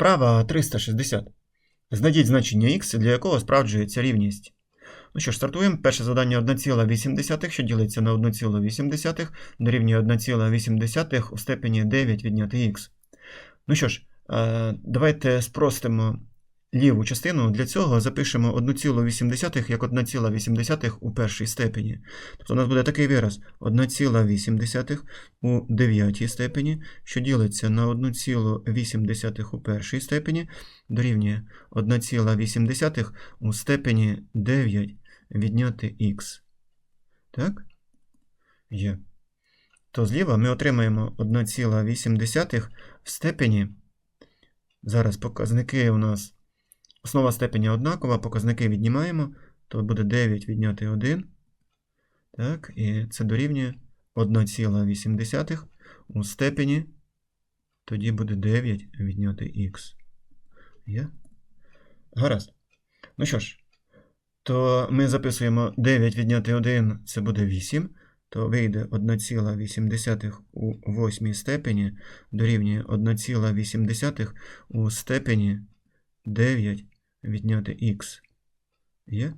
Вправа 360. Знайдіть значення х, для якого справджується рівність. Ну що ж, стартуємо. Перше завдання 1,8, що ділиться на 1,8, дорівнює 1,8 у степені 9 відняти х. Ну що ж, е, давайте спростимо ліву частину. Для цього запишемо 1,8 як 1,8 у першій степені. Тобто у нас буде такий вираз 1,8 у дев'ятій степені, що ділиться на 1,8 у першій степені, дорівнює 1,8 у степені 9 відняти х. Так? Є. То зліва ми отримаємо 1,8 в степені. Зараз показники у нас. Основа степені однакова, показники віднімаємо, то буде 9 відняти 1. Так, і це дорівнює 1,8 у степені. Тоді буде 9 відняти х. Є? Гаразд. Ну що ж, то ми записуємо 9 відняти 1, це буде 8. То вийде 1,8 у восьмій степені дорівнює 1,8 у степені 9 відняти х. Є?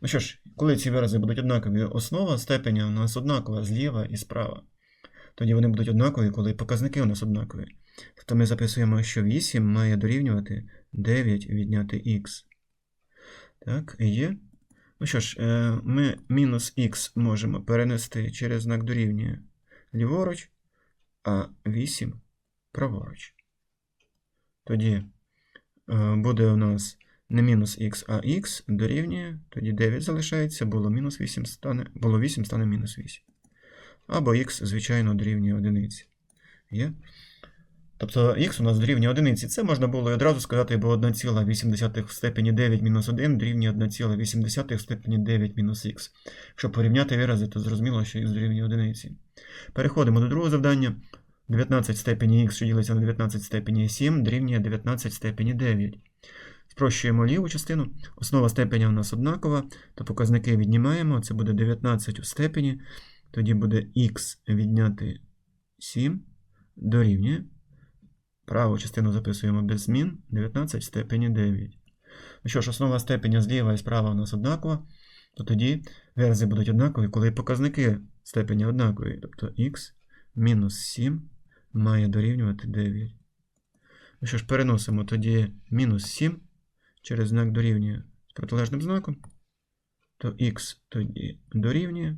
Ну що ж, коли ці вирази будуть однакові, основа степеня у нас однакова зліва і справа. Тоді вони будуть однакові, коли показники у нас однакові. Тобто ми записуємо, що 8 має дорівнювати 9 відняти х. Так, є. Ну що ж, е, ми мінус х можемо перенести через знак дорівнює ліворуч, а 8 праворуч. Тоді буде у нас не мінус х, а х дорівнює, тоді 9 залишається, було мінус 8 стане, було 8 стане мінус 8. Або х, звичайно, дорівнює 1. Є? Тобто х у нас дорівнює 1. Це можна було і одразу сказати, бо 1,8 в степені 9 мінус 1 дорівнює 1,8 в степені 9 мінус х. Якщо порівняти вирази, то зрозуміло, що х дорівнює 1. Переходимо до другого завдання. 19 в степені х, що ділиться на 19 в степені 7, дорівнює 19 в степені 9. Спрощуємо ліву частину. Основа степеня у нас однакова, то показники віднімаємо. Це буде 19 у степені. Тоді буде х відняти 7 дорівнює. Праву частину записуємо без змін. 19 в степені 9. Ну що ж, основа степеня зліва і справа у нас однакова, то тоді вирази будуть однакові, коли показники степеня однакові. Тобто х мінус 7 має дорівнювати 9. Ну що ж, переносимо тоді мінус 7 через знак дорівнює з протилежним знаком. То х тоді дорівнює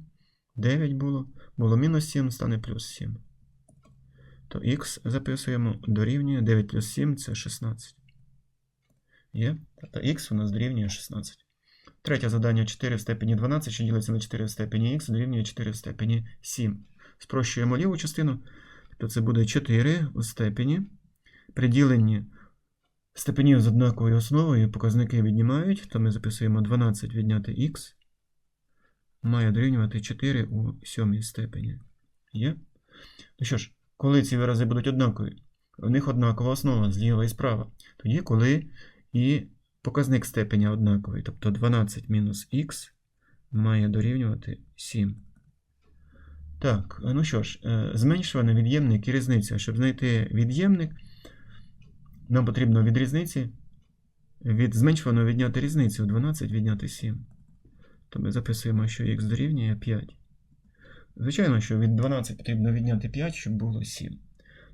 9 було. Було мінус 7, стане плюс 7 то х записуємо дорівнює 9 плюс 7 це 16. Є? Тобто х у нас дорівнює 16. Третє завдання 4 в степені 12, що ділиться на 4 в степені х, дорівнює 4 в степені 7. Спрощуємо ліву частину. Тобто це буде 4 у степені. При діленні степенів з однаковою основою показники віднімають, то ми записуємо 12 відняти х. Має дорівнювати 4 у сьомій степені. Є? Ну що ж, коли ці вирази будуть однакові? У них однакова основа зліва і справа. Тоді, коли і показник степеня однаковий, тобто 12 мінус х має дорівнювати 7. Так, ну що ж, зменшуваний від'ємник і різниця. Щоб знайти від'ємник, нам потрібно від різниці, від зменшуваного відняти різницю 12 відняти 7. То ми записуємо, що х дорівнює 5. Звичайно, що від 12 потрібно відняти 5, щоб було 7.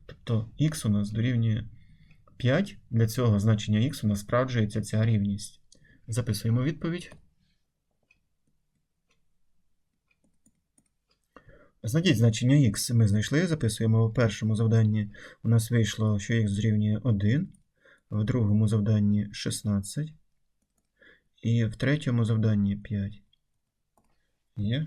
Тобто х у нас дорівнює 5. Для цього значення х у нас справджується ця рівність. Записуємо відповідь. Знайдіть значення х ми знайшли, записуємо в першому завданні. У нас вийшло, що x дорівнює 1, в другому завданні 16, і в третьому завданні 5. Є.